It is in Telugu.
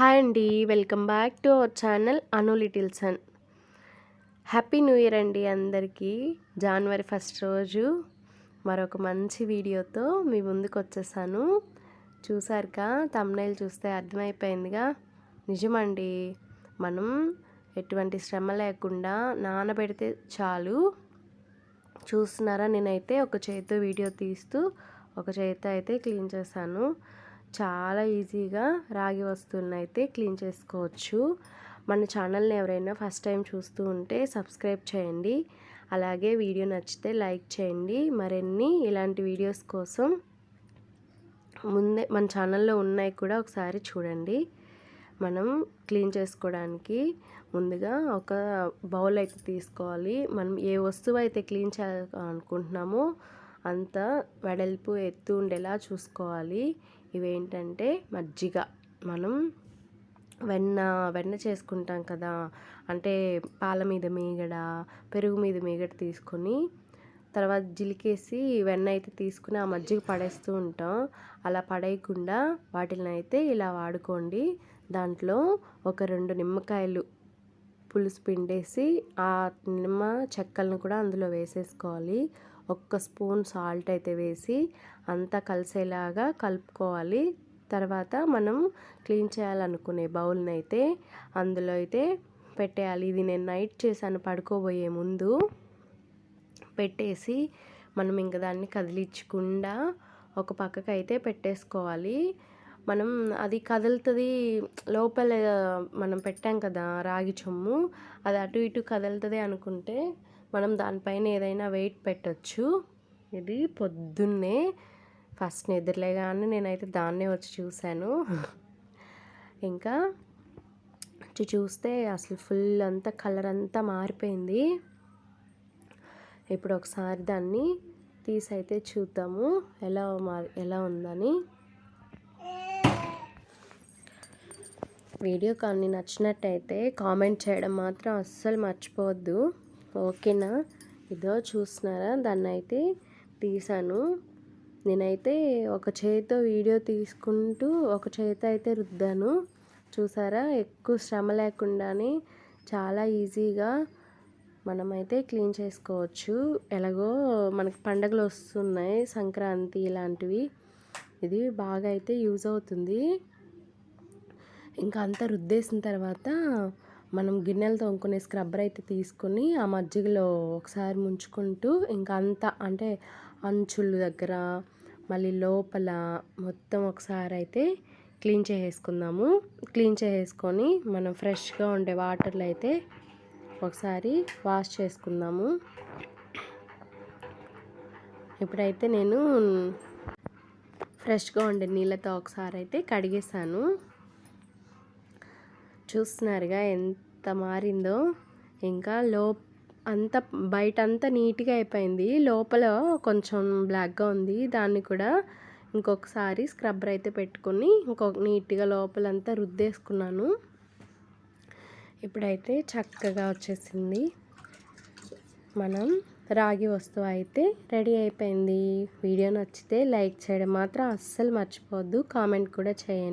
హాయ్ అండి welcome back to our channel Anu లిటిల్సన్ happy new year అండి అందరికీ. జనవరి ఫస్ట్ రోజు మరొక మంచి వీడియోతో మీ ముందుకు వచ్చేసాను. చూసారుగా తమ్నైల్ చూస్తే అర్థమైపోయిందిగా. నిజమండి మనం ఎటువంటి శ్రమ లేకుండా నానబెడితే చాలు. చూస్తున్నారా నేనైతే ఒక చేతితో వీడియో తీస్తూ ఒక చేతితో అయితే క్లీన్ చేశాను. చాలా ఈజీగా రాగి వస్తువులను అయితే క్లీన్ చేసుకోవచ్చు. మన ఛానల్ని ఎవరైనా ఫస్ట్ టైం చూస్తూ ఉంటే సబ్స్క్రైబ్ చేయండి. అలాగే వీడియో నచ్చితే లైక్ చేయండి. మరిన్ని ఇలాంటి వీడియోస్ కోసం ముందే మన ఛానల్లో ఉన్నాయి కూడా ఒకసారి చూడండి. మనం క్లీన్ చేసుకోవడానికి ముందుగా ఒక బౌల్ అయితే తీసుకోవాలి. మనం ఏ వస్తువు అయితే క్లీన్ చేయాలనుకుంటున్నామో అంత వెడల్పు ఎత్తు ఉండేలా చూసుకోవాలి. ఇవేంటంటే మజ్జిగ. మనం వెన్న వెన్న చేసుకుంటాం కదా. అంటే పాల మీద మీగడ పెరుగు మీద మీగడ తీసుకొని తర్వాత జిలికేసి వెన్న అయితే తీసుకుని ఆ మజ్జిగ పడేస్తూ ఉంటాం. అలా పడేయకుండా వాటిని అయితే ఇలా వాడుకోండి. దాంట్లో ఒక రెండు నిమ్మకాయలు పులుసు పిండేసి ఆ నిమ్మ చెక్కలను కూడా అందులో వేసేసుకోవాలి. ఒక్క స్పూన్ సాల్ట్ అయితే వేసి అంతా కలిసేలాగా కలుపుకోవాలి. తర్వాత మనం క్లీన్ చేయాలనుకునే బౌల్ని అయితే అందులో అయితే పెట్టేయాలి. ఇది నేను నైట్ చేశాను పడుకోబోయే ముందు. పెట్టేసి మనం ఇంక దాన్ని కదిలించకుండా ఒక పక్కకు అయితే పెట్టేసుకోవాలి. మనం అది కదులుతుంది లోపల మనం పెట్టాం కదా రాగి చొమ్ము అది అటు ఇటు కదులుతుంది అనుకుంటే మనం దానిపైన ఏదైనా వెయిట్ పెట్టచ్చు. ఇది పొద్దున్నే ఫస్ట్ నిద్రలేగానే నేనైతే దాన్నే వచ్చి చూశాను. ఇంకా వచ్చి చూస్తే అసలు ఫుల్ అంతా కలర్ అంతా మారిపోయింది. ఇప్పుడు ఒకసారి దాన్ని తీసి అయితే చూద్దాము. ఎలా మారి ఎలా ఉందని. వీడియో కానీ నచ్చినట్టయితే కామెంట్ చేయడం మాత్రం అస్సలు మర్చిపోవద్దు. ఓకేనా? ఇదో చూస్తున్నారా? దాన్ని అయితే తీసాను. నేనైతే ఒక చేతితో వీడియో తీసుకుంటూ ఒక చేతి అయితే రుద్దాను. చూసారా? ఎక్కువ శ్రమ లేకుండానే చాలా ఈజీగా మనమైతే క్లీన్ చేసుకోవచ్చు. ఎలాగో మనకి పండగలు వస్తున్నాయి సంక్రాంతి ఇలాంటివి. ఇది బాగా అయితే యూజ్ అవుతుంది. ఇంకా అంతా రుద్దేసిన తర్వాత మనం గిన్నెలు తోముకునే స్క్రబ్బర్ అయితే తీసుకొని ఆ మజ్జిగలో ఒకసారి ముంచుకుంటూ ఇంకా అంతా అంటే అంచుల దగ్గర మళ్ళీ లోపల మొత్తం ఒకసారి అయితే క్లీన్ చేసేసుకుందాము. క్లీన్ చేసేసుకొని మనం ఫ్రెష్గా ఉండే వాటర్లో అయితే ఒకసారి వాష్ చేసుకుందాము. ఇప్పుడైతే నేను ఫ్రెష్గా ఉండే నీళ్ళతో ఒకసారి అయితే కడిగేసాను చూస్తున్నారుగా ఎంత మారిందో. ఇంకా లో అంత బయట అంతా నీట్గా అయిపోయింది. లోపల కొంచెం బ్లాక్గా ఉంది. దాన్ని కూడా ఇంకొకసారి స్క్రబ్బర్ అయితే పెట్టుకొని ఇంకొక నీట్గా లోపలంతా రుద్దేసుకున్నాను. ఇప్పుడైతే చక్కగా వచ్చేసింది. మనం రాగి వస్తువు అయితే రెడీ అయిపోయింది. వీడియో నచ్చితే లైక్ చేయడం మాత్రం అస్సలు మర్చిపోవద్దు. కామెంట్ కూడా చేయండి.